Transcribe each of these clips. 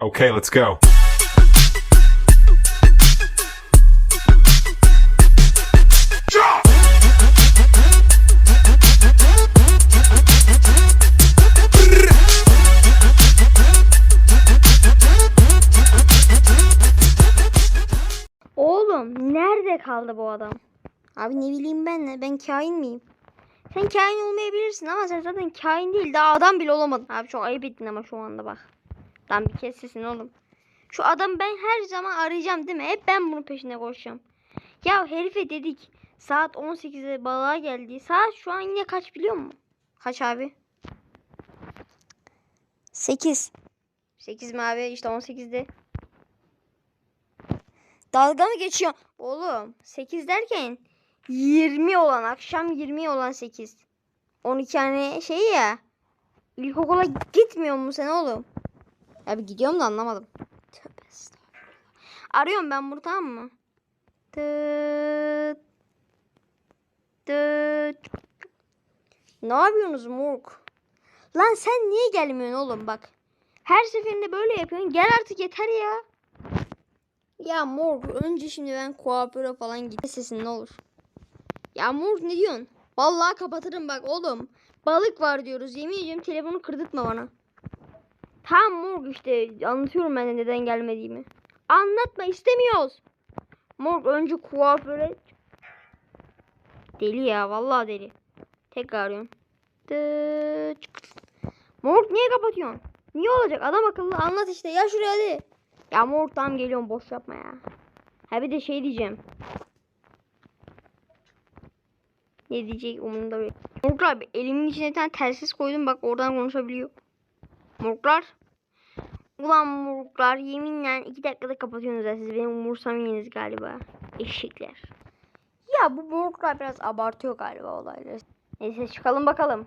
Okay, let's go. Oğlum nerede kaldı bu adam? Abi ne bileyim ben ne? Ben kain miyim? Sen kain olmayabilirsin ama sen zaten kain değil. Daha adam bile olamadın. Abi çok ayıp ettin ama şu anda bak. Lan bir kes sesini oğlum. Şu adam ben her zaman arayacağım değil mi? Hep ben bunun peşine koşacağım. Ya herife dedik. Saat 18'de balığa geldi. Saat şu an yine kaç biliyor musun? Kaç abi? 8. 8 mi abi? İşte 18'de. Dalga mı geçiyor? Oğlum 8 derken 20 olan akşam 20 olan 8. 12 tane şey ya. İlkokula gitmiyor mu sen oğlum? Abi gidiyorum da anlamadım. Tövbe. Arıyorum ben bunu tamam mı? Tıt. Tıt. Ne yapıyorsunuz Morg? Lan sen niye gelmiyorsun oğlum bak. Her seferinde böyle yapıyorsun. Gel artık yeter ya. Ya Morg önce şimdi ben kuaföre falan git sesin ne olur. Ya Morg ne diyorsun? Vallahi kapatırım bak oğlum. Balık var diyoruz. Yemin ediyorum telefonu kırdırtma bana. Tamam Morg işte anlatıyorum ben de neden gelmediğimi. Anlatma istemiyoruz. Morg önce kuaföre Deli ya vallahi deli. Tekrar arıyorum. Morg niye kapatıyorsun? Niye olacak? Adam akıllı anlat işte. Ya şuraya hadi. Ya Morg tam geliyorum boş yapma ya. Ha bir de şey diyeceğim. Ne diyecek umurumda bile. Morglar elimin içine bir tane telsiz koydum bak oradan konuşabiliyor. Morglar. Ulan morglar yeminle iki dakikada kapatıyorsunuz ya siz benim umursamıyorsunuz galiba. Eşekler. Ya bu morglar biraz abartıyor galiba olayları. Neyse çıkalım bakalım.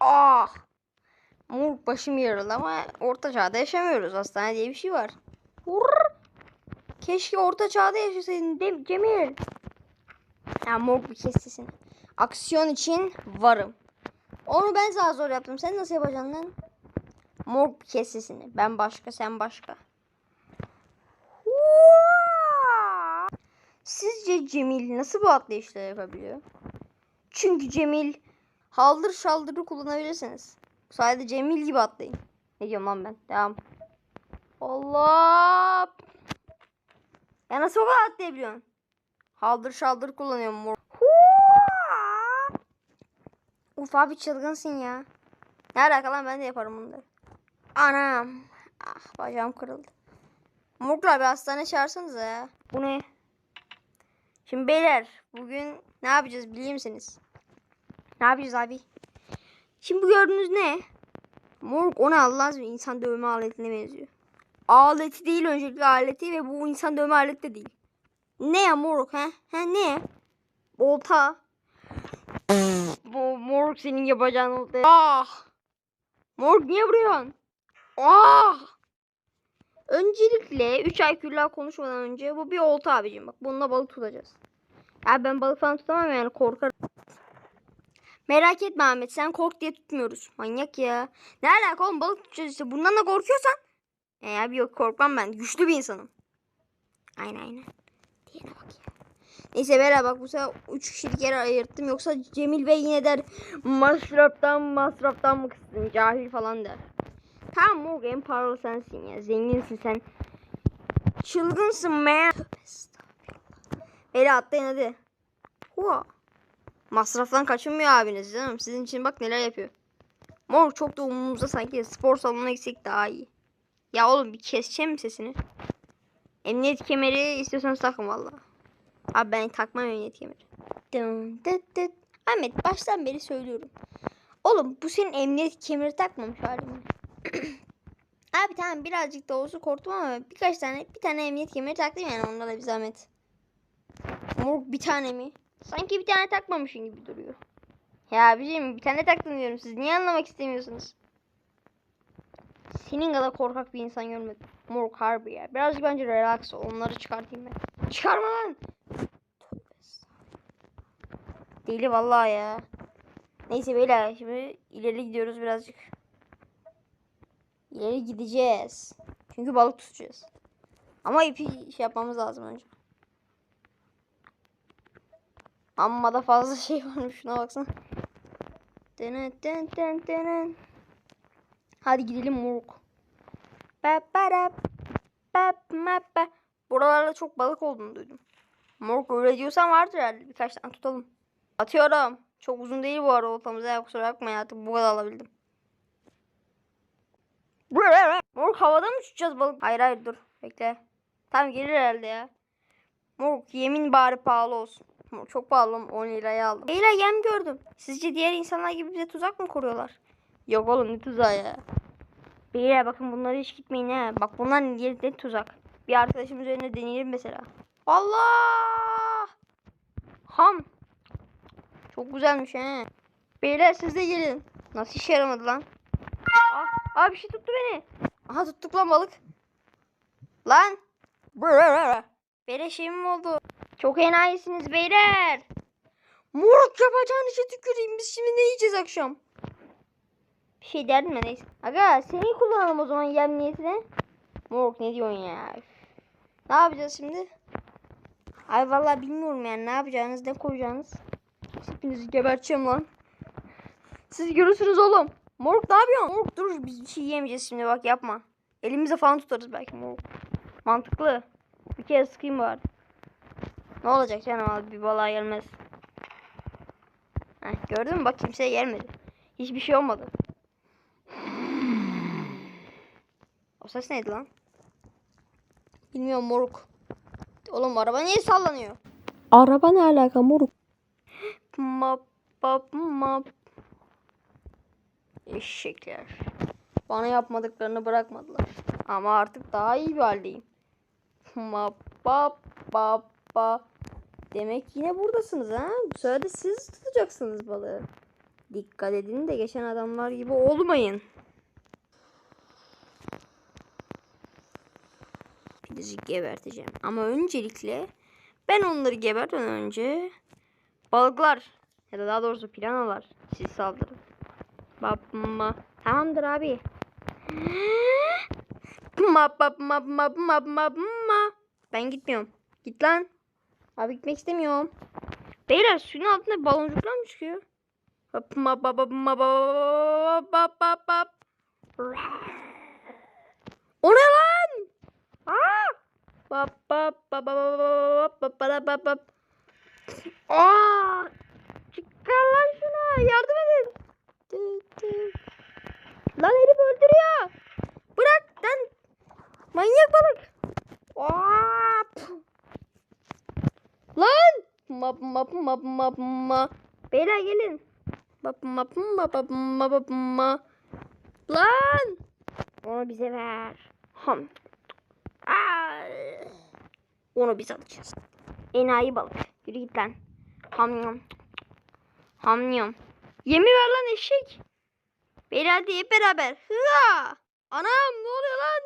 Ah! Morg başım yarıldı ama orta çağda yaşamıyoruz. Hastane diye bir şey var. Vurr! Keşke orta çağda yaşasaydın Cemil? Ya morg bir kes sesini. Aksiyon için varım. Onu ben daha zor yaptım. Sen nasıl yapacaksın lan? Morg bir kes sesini. Ben başka sen başka. Sizce Cemil nasıl bu atlayışları yapabiliyor? Çünkü Cemil haldır şaldırı kullanabilirsiniz. Sadece Cemil gibi atlayın. Ne diyorum lan ben? Devam. Allah! Ya nasıl o kadar atlayabiliyorsun? Haldır şaldır kullanıyorum. mor. Uf abi çılgınsın ya. Ne alaka lan ben de yaparım bunları. Anam. Ah bacağım kırıldı. Morglar bir hastane çağırsanıza ya. Bu ne? Şimdi beyler bugün ne yapacağız biliyor musunuz? Ne yapacağız abi? Şimdi bu gördüğünüz ne? Morg o ne Allah aşkına insan dövme aletine benziyor. Aleti değil öncelikle aleti ve bu insan dövme aleti de değil. Ne ya morg ha? Ha ne? Olta. bu morg senin yapacağın olta. Ah! Morg niye vuruyorsun? Ah! Öncelikle 3 ay külla konuşmadan önce bu bir olta abicim bak bununla balık tutacağız. Ya ben balık falan tutamam yani korkarım. Merak etme Ahmet sen kork diye tutmuyoruz. Manyak ya. Ne alaka oğlum balık tutacağız işte. Bundan da korkuyorsan. E abi yok korkmam ben. Güçlü bir insanım. Aynen aynen. Diyene bak ya. Neyse Bera bak bu sefer 3 kişilik yer ayırttım. Yoksa Cemil Bey yine der masraftan masraftan mı kıstın cahil falan der. Tamam Morgan en paralı sensin ya. Zenginsin sen. Çılgınsın man. Bera atlayın hadi. Hua. Masraftan kaçınmıyor abiniz canım. Sizin için bak neler yapıyor. Mor çok da umurumuzda sanki spor salonuna gitsek daha iyi. Ya oğlum bir keseceğim mi sesini? Emniyet kemeri istiyorsanız takın valla. Abi ben takmam emniyet kemeri. Dın dıt dıt. Ahmet baştan beri söylüyorum. Oğlum bu senin emniyet kemeri takmamış halin? Abi tamam birazcık da olsa korktum ama birkaç tane bir tane emniyet kemeri taktım yani onlara da bir zahmet. Morg bir tane mi? Sanki bir tane takmamışın gibi duruyor. Ya abicim bir tane taktım diyorum. Siz niye anlamak istemiyorsunuz? Senin kadar korkak bir insan görmedim. Morg harbi ya. Birazcık bence relax ol. Onları çıkartayım ben. Çıkarma lan. Deli vallahi ya. Neyse beyler şimdi ileri gidiyoruz birazcık. İleri gideceğiz. Çünkü balık tutacağız. Ama ipi şey yapmamız lazım önce. Amma da fazla şey varmış şuna baksana. Denen, den, den, denen. Hadi gidelim moruk. Buralarda çok balık olduğunu duydum. Moruk öyle diyorsan vardır herhalde. Birkaç tane tutalım. Atıyorum. Çok uzun değil bu arada oltamız. Ya kusura bakmayın artık bu kadar alabildim. Moruk havada mı uçacağız balık? Hayır hayır dur. Bekle. Tamam gelir herhalde ya. Moruk yemin bari pahalı olsun. Moruk, çok pahalı 10 liraya aldım. Beyler yem gördüm. Sizce diğer insanlar gibi bize tuzak mı kuruyorlar? Yok oğlum ne tuzağı ya. Beyler bakın bunlara hiç gitmeyin ha. Bak bunlar ne tuzak. Bir arkadaşım üzerine deneyelim mesela. Allah! Ham. Çok güzelmiş he. Beyler siz de gelin. Nasıl işe yaramadı lan? Ah, ah bir şey tuttu beni. Aha tuttuk lan balık. Lan. Beyler şey mi oldu? Çok enayisiniz beyler. Moruk yapacağın işe tüküreyim. Biz şimdi ne yiyeceğiz akşam? Bir şey derdim de neyse. Aga seni kullanalım o zaman yem niyetine. Moruk ne diyorsun ya? Ne yapacağız şimdi? Ay vallahi bilmiyorum yani ne yapacağınız ne koyacağınız. Hepinizi geberteceğim lan. Siz görürsünüz oğlum. Moruk ne yapıyorsun? Moruk dur biz bir şey yiyemeyeceğiz şimdi bak yapma. Elimize falan tutarız belki moruk. Mantıklı. Bir kere sıkayım bari. Ne olacak canım abi bir balığa gelmez. Heh, gördün mü bak kimseye gelmedi. Hiçbir şey olmadı. O ses neydi lan? Bilmiyorum moruk. Oğlum araba niye sallanıyor? Araba ne alaka moruk? Map map map. Eşekler. Bana yapmadıklarını bırakmadılar. Ama artık daha iyi bir haldeyim. Map map map map. Demek yine buradasınız ha? Bu sefer de siz tutacaksınız balığı. Dikkat edin de geçen adamlar gibi olmayın. Hepinizi geberteceğim. Ama öncelikle ben onları gebertmeden önce balıklar ya da daha doğrusu planalar siz saldırın. Babma. Tamamdır abi. Map map map map map map ma. Ben gitmiyorum. Git lan. Abi gitmek istemiyorum. Beyler suyun altında baloncuklar mı çıkıyor? Hop map map map map map map map. O ne lan? Bap bap bap bap. Aa! Çıkar lan şuna. Yardım edin. Lan herif öldürüyor. Bırak lan. Manyak balık. Puh. Lan. Map map map map map. Beyler gelin. Map map map map map map. Lan. Onu bize ver. Ham. Onu biz alacağız. Enayi balık. Yürü git lan. Hamyam. Hamyam. Yemi ver lan eşek. Beyler hadi hep beraber. Hıa! Anam ne oluyor lan?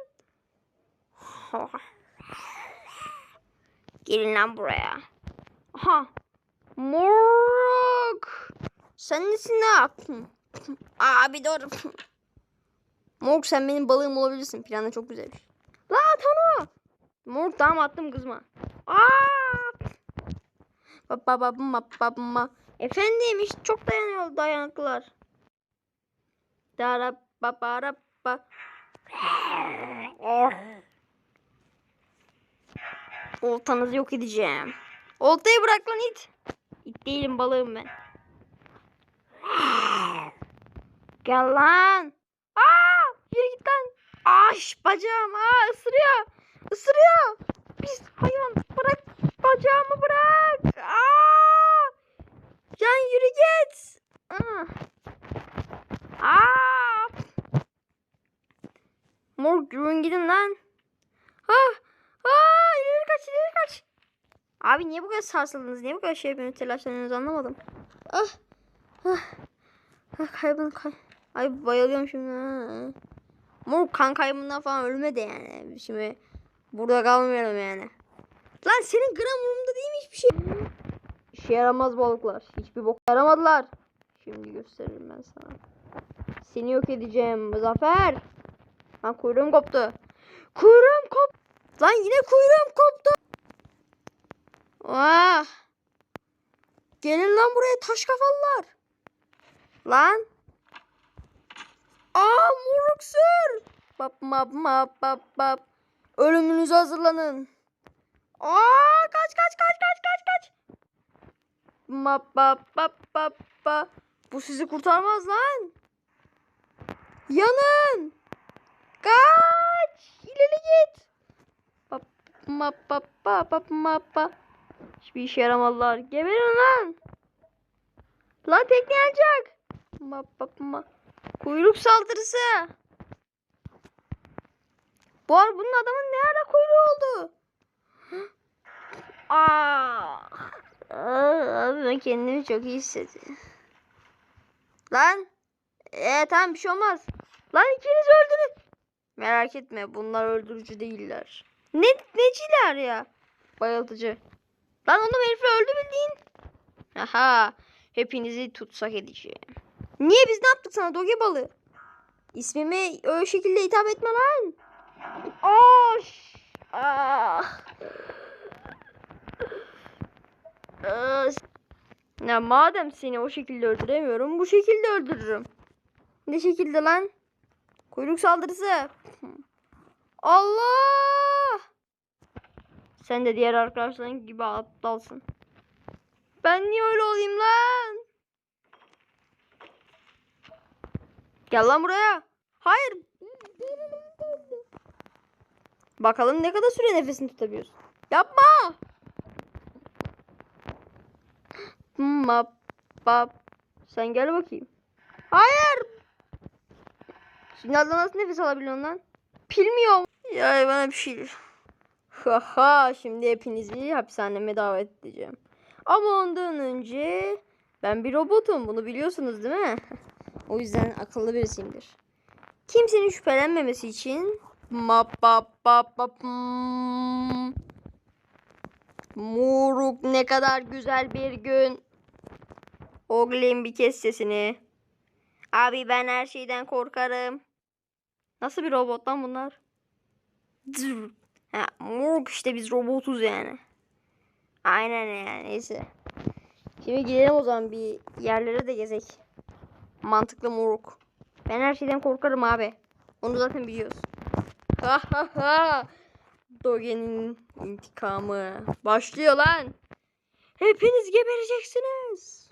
Gelin lan buraya. Aha. Moruk. Sen nesin ne Abi dur. Moruk sen benim balığım olabilirsin. Planı çok güzelmiş. La Tanu. Moruk tamam attım kızma. Aa! Baba baba baba Efendim işte çok dayanıyor dayanıklılar. Dara baba rabba. Oltanızı yok edeceğim. Oltayı bırak lan it. İt değilim balığım ben. Gel lan. Aa, yürü git lan. Aş bacağım. Aa ısırıyor. Isırıyor. Pis hayvan. Bırak bacağımı bırak. Aa! Can yürü git. Aa. Aa! Mor yürüyün gidin lan. Ah! Aa! İleri kaç ileri kaç. Abi niye bu kadar sarsıldınız? Niye bu kadar şey yapıyorsunuz? Telaşlanıyorsunuz anlamadım. Ah! Ah! Ah kaybın kay. Ay bayılıyorum şimdi. Ha. Mor kan kaybından falan ölmedi yani. Şimdi burada kalmayalım yani. Lan senin gram umurumda değil mi hiçbir şey? İşe yaramaz balıklar. Hiçbir bok yaramadılar. Şimdi gösteririm ben sana. Seni yok edeceğim Zafer. Lan kuyruğum koptu. Kuyruğum kop. Lan yine kuyruğum koptu. Ah. Gelin lan buraya taş kafalılar. Lan. Aa moruk sür. Bap map map bap bap. Ölümünüze hazırlanın. Aa kaç kaç kaç kaç kaç kaç. Bap bap bap. Bu sizi kurtarmaz lan. Yanın. Kaç. İleri git. Bap bap map bap. Hiçbir işe yaramadılar. Geberin lan. Lan tekne yanacak. Map bap map. Kuyruk saldırısı. Bu ar bunun adamın ne ara kuyruğu oldu? Aa. Ben kendimi çok iyi hissediyorum. Lan. Ee, tamam bir şey olmaz. Lan ikiniz öldünüz. Merak etme bunlar öldürücü değiller. Ne neciler ya? Bayıltıcı. Lan onun herifi öldü bildiğin. Aha. Hepinizi tutsak edeceğim. Niye biz ne yaptık sana doge balığı? İsmimi öyle şekilde hitap etme lan. Oş. Ah. Ya madem seni o şekilde öldüremiyorum bu şekilde öldürürüm. Ne şekilde lan? Kuyruk saldırısı. Allah! Sen de diğer arkadaşların gibi aptalsın. Ben niye öyle olayım lan? Gel lan buraya. Hayır. Bakalım ne kadar süre nefesini tutabiliyorsun. Yapma. Map, bap. Sen gel bakayım. Hayır. Şimdi adamı nasıl nefes alabiliyorsun lan? Bilmiyorum. Ya bana bir şey. Haha şimdi hepinizi hapishaneme davet edeceğim. Ama ondan önce ben bir robotum bunu biliyorsunuz değil mi? o yüzden akıllı birisiyimdir. Kimsenin şüphelenmemesi için map. Moruk ne kadar güzel bir gün. Oğlum bir kes sesini. Abi ben her şeyden korkarım. Nasıl bir robot lan bunlar? Zır. Ha, moruk işte biz robotuz yani. Aynen yani neyse. Şimdi gidelim o zaman bir yerlere de gezek. Mantıklı moruk. Ben her şeyden korkarım abi. Onu zaten biliyoruz. Doge'nin intikamı başlıyor lan. Hepiniz gebereceksiniz.